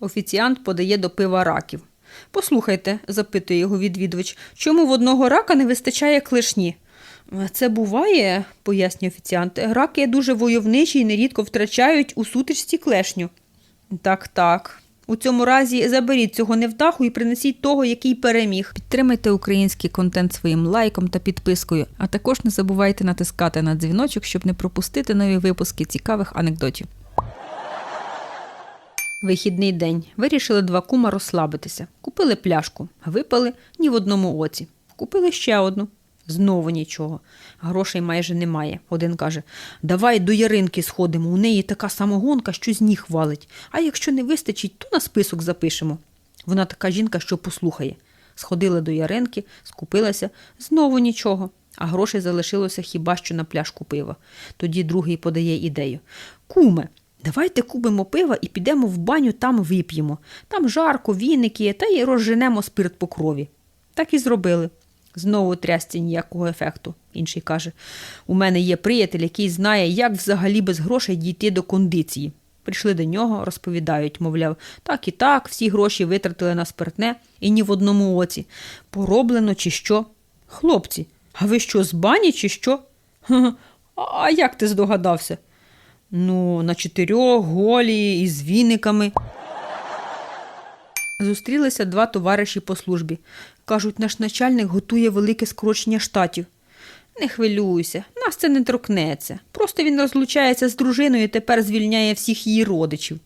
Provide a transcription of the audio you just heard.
Офіціант подає до пива раків. Послухайте, запитує його відвідувач, чому в одного рака не вистачає клешні? Це буває, пояснює офіціант. Раки дуже войовничі і нерідко втрачають у сутичці клешню. Так, так. У цьому разі заберіть цього невдаху і принесіть того, який переміг. Підтримайте український контент своїм лайком та підпискою, а також не забувайте натискати на дзвіночок, щоб не пропустити нові випуски цікавих анекдотів. Вихідний день. Вирішили два кума розслабитися. Купили пляшку, випали ні в одному оці. Купили ще одну. Знову нічого. Грошей майже немає. Один каже: Давай до Яринки сходимо. У неї така самогонка, що з ніг валить. А якщо не вистачить, то на список запишемо. Вона така жінка, що послухає. Сходила до Яринки, скупилася, знову нічого. А грошей залишилося хіба що на пляшку пива. Тоді другий подає ідею. Куме, давайте купимо пива і підемо в баню, там вип'ємо. Там жарко, віники, та й розженемо спирт по крові. Так і зробили. Знову трясці ніякого ефекту. Інший каже: У мене є приятель, який знає, як взагалі без грошей дійти до кондиції. Прийшли до нього, розповідають, мовляв, так і так, всі гроші витратили на спиртне і ні в одному оці. Пороблено чи що? Хлопці, а ви що, з бані чи що? «Ха-ха, А як ти здогадався? Ну, на чотирьох, голі, із віниками. Зустрілися два товариші по службі. Кажуть, наш начальник готує велике скорочення штатів. Не хвилюйся, нас це не торкнеться. Просто він розлучається з дружиною і тепер звільняє всіх її родичів.